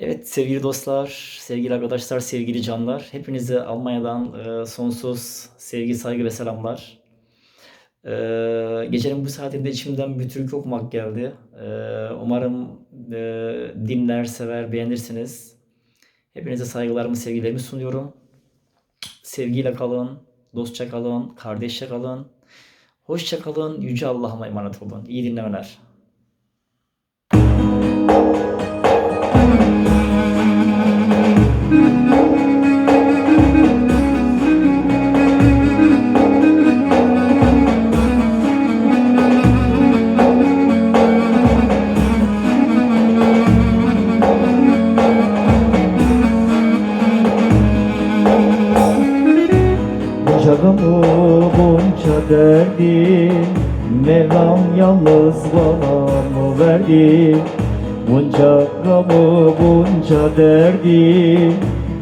Evet sevgili dostlar, sevgili arkadaşlar, sevgili canlar. Hepinize Almanya'dan e, sonsuz sevgi, saygı ve selamlar. E, gecenin bu saatinde içimden bir türkü okumak geldi. E, umarım e, dinler, sever, beğenirsiniz. Hepinize saygılarımı, sevgilerimi sunuyorum. Sevgiyle kalın, dostça kalın, kardeşçe kalın. Hoşça kalın, Yüce Allah'ıma emanet olun. İyi dinlemeler. Gamı bunca derdi Mevlam yalnız bana mı verdi. Bunca gamı bunca derdi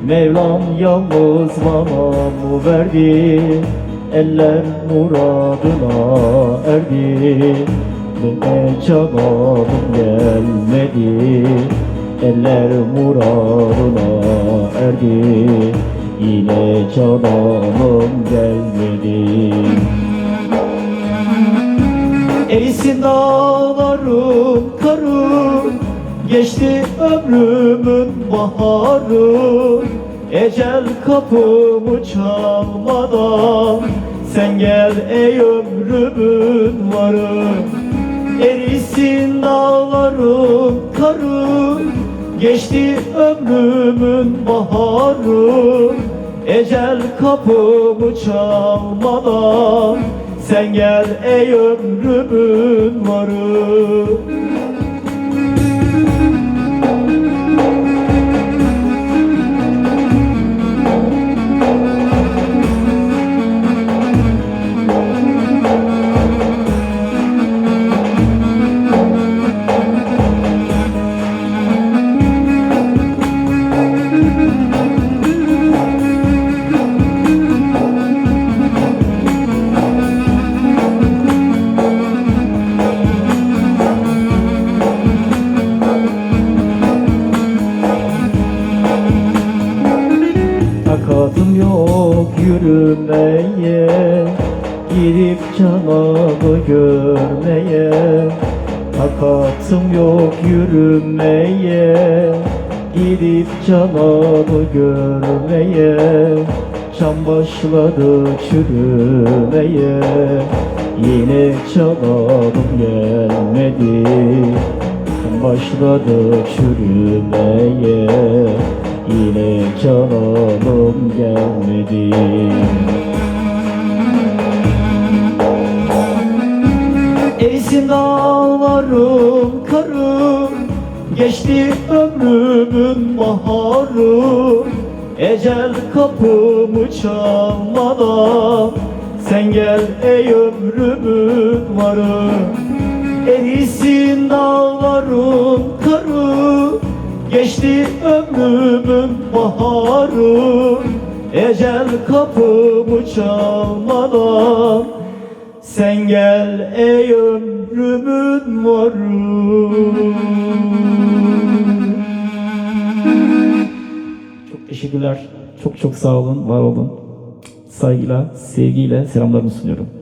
Mevlam yalnız bana mı verdi. Eller muradına erdi Ve çabam gelmedi. Eller muradına erdi Yine cananım gelmedi. Erisin dağlarım karım Geçti ömrümün baharı. Ecel kapımı çalmadan Sen gel ey ömrümün varı. Erisin dağlarım karım Geçti ömrümün baharı Ecel kapımı çalmadan Sen gel ey ömrümün varı yürümeye Gidip canımı görmeye. Takatım yok yürümeye Gidip canımı görmeye. Çam başladı çürümeye Yine canım gelmedi. Başladı çürümeye Yine canım gelmedi. Erisin dağlarım karım Geçti ömrümün baharı. Ecel kapımı çalmadan Sen gel ey ömrümün varı Geçti ömrümün baharı Ecel kapımı çalmadan Sen gel ey ömrümün varı Çok teşekkürler. Çok çok sağ olun, var olun. Saygıyla, sevgiyle selamlarımı sunuyorum.